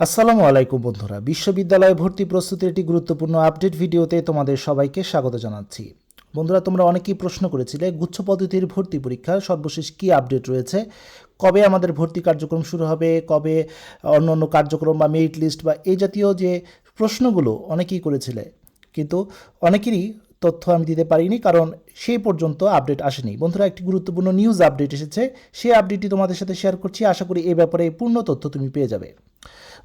আসসালামু আলাইকুম বন্ধুরা। বিশ্ববিদ্যালয়ে ভর্তি প্রস্তুতির একটি গুরুত্বপূর্ণ আপডেট ভিডিওতে তোমাদের সবাইকে স্বাগত জানাচ্ছি। বন্ধুরা, তোমরা অনেকেই প্রশ্ন করেছিলে, গুচ্ছ পদ্ধতির ভর্তি পরীক্ষার সর্বশেষ কী আপডেট রয়েছে? কবে আমাদের ভর্তি কার্যক্রম শুরু হবে? কবে অন্য অন্য কার্যক্রম বা মেরিট লিস্ট বা এই জাতীয় যে প্রশ্নগুলো অনেকেই করেছিলে। কিন্তু অনেকেরই তথ্য আমি দিতে পারিনি, কারণ সেই পর্যন্ত আপডেট আসেনি। বন্ধুরা, একটি গুরুত্বপূর্ণ নিউজ আপডেট এসেছে। সেই আপডেটটি তোমাদের সাথে শেয়ার করছি। আশা করি এই ব্যাপারে পূর্ণ তথ্য তুমি পেয়ে যাবে।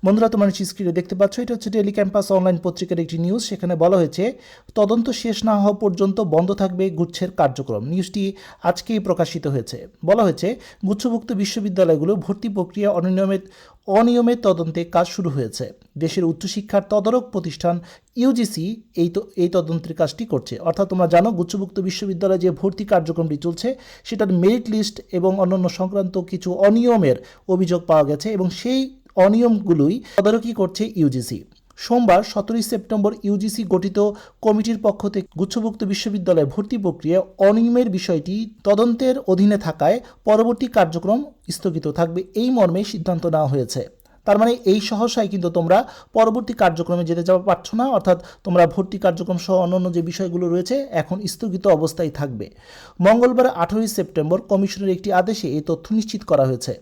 বন্ধুরা, তোমার স্ক্রিনে দেখতে পাচ্ছ, এটা হচ্ছে ডেলি ক্যাম্পাস অনলাইন পত্রিকার একটি নিউজ সেখানে বলা হয়েছে, তদন্ত শেষ না হওয়া পর্যন্ত বন্ধ থাকবে গুচ্ছের কার্যক্রম। নিউজটি আজকেই প্রকাশিত হয়েছে। বলা হয়েছে, গুচ্ছভুক্ত বিশ্ববিদ্যালয়গুলো ভর্তি প্রক্রিয়া অনিয়মিত অনিয়মের তদন্তে কাজ শুরু হয়েছে। দেশের উচ্চশিক্ষার তদারক প্রতিষ্ঠান ইউজিসি এই এই তদন্তের কাজটি করছে। অর্থাৎ তোমরা জানো, গুচ্ছভুক্ত বিশ্ববিদ্যালয়ে যে ভর্তি কার্যক্রমটি চলছে, সেটার মেরিট লিস্ট এবং অন্যান্য সংক্রান্ত কিছু অনিয়মের অভিযোগ পাওয়া গেছে এবং সেই অনিয়মগুলোই তদারকি করছে ইউজিসি। সোমবার সতেরোই সেপ্টেম্বর ইউজিসি গঠিত কমিটির পক্ষ থেকে গুচ্ছভুক্ত বিশ্ববিদ্যালয়ে ভর্তি প্রক্রিয়া অনিয়মের বিষয়টি তদন্তের অধীনে থাকায় পরবর্তী কার্যক্রম স্থগিত থাকবে এই মর্মে সিদ্ধান্ত নেওয়া হয়েছে। তার মানে এই সহসায় কিন্তু তোমরা পরবর্তী কার্যক্রমে যেতে যাওয়া পারছ না, অর্থাৎ তোমরা ভর্তি কার্যক্রম সহ অন্যান্য যে বিষয়গুলো রয়েছে এখন স্থগিত অবস্থায় থাকবে। মঙ্গলবার আঠারোই সেপ্টেম্বর কমিশনের একটি আদেশে এই তথ্য নিশ্চিত করা হয়েছে।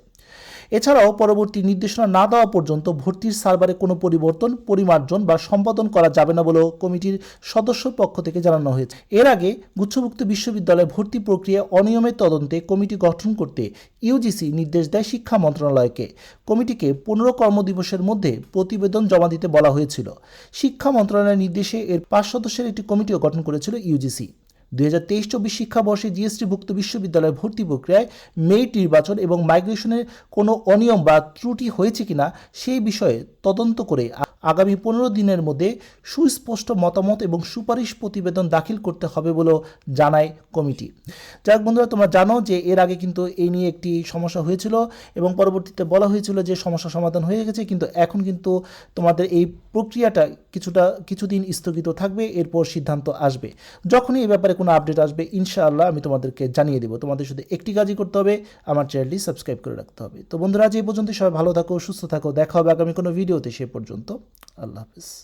এছাড়াও পরবর্তী নির্দেশনা না দেওয়া পর্যন্ত ভর্তির সার্ভারে কোনো পরিবর্তন, পরিমার্জন বা সম্পাদন করা যাবে না বলেও কমিটির সদস্য পক্ষ থেকে জানানো হয়েছে। এর আগে গুচ্ছভুক্ত বিশ্ববিদ্যালয়ে ভর্তি প্রক্রিয়া অনিয়মের তদন্তে কমিটি গঠন করতে ইউজিসি নির্দেশ দেয় শিক্ষা মন্ত্রণালয়কে। কমিটিকে পনেরো কর্মদিবসের মধ্যে প্রতিবেদন জমা দিতে বলা হয়েছিল। শিক্ষা মন্ত্রণালয়ের নির্দেশে এর পাঁচ সদস্যের একটি কমিটিও গঠন করেছিল ইউজিসি। দুই হাজার তেইশ চব্বিশ শিক্ষাবর্ষে জিএসটিভুক্ত বিশ্ববিদ্যালয় ভর্তি প্রক্রিয়ায় মেরিট নির্বাচন এবং মাইগ্রেশনের কোনো অনিয়ম বা ত্রুটি হয়েছে কিনা সেই বিষয়ে তদন্ত করে আগামী পনেরো দিনের মধ্যে সুস্পষ্ট মতামত এবং সুপারিশ প্রতিবেদন দাখিল করতে হবে বলেও জানায় কমিটি। যাক বন্ধুরা, তোমরা জানো যে এর আগে কিন্তু এই নিয়ে একটি সমস্যা হয়েছিল এবং পরবর্তীতে বলা হয়েছিল যে সমস্যা সমাধান হয়ে গেছে, কিন্তু এখন কিন্তু তোমাদের এই প্রক্রিয়াটা কিছুটা, কিছুদিন স্থগিত থাকবে, এরপর সিদ্ধান্ত আসবে। যখনই এই ব্যাপারে কোনো আপডেট আসবে, ইনশাআল্লাহ আমি তোমাদেরকে জানিয়ে দেবো। তোমাদের শুধু একটি কাজই করতে হবে, আমার চ্যানেলটি সাবস্ক্রাইব করে রাখতে হবে। তো বন্ধুরা, আজ এই পর্যন্ত সবাই ভালো থাকো, সুস্থ থাকো। দেখা হবে আগামী কোনো ভিডিওতে, সে পর্যন্ত। আল্লাহ হাফিজ।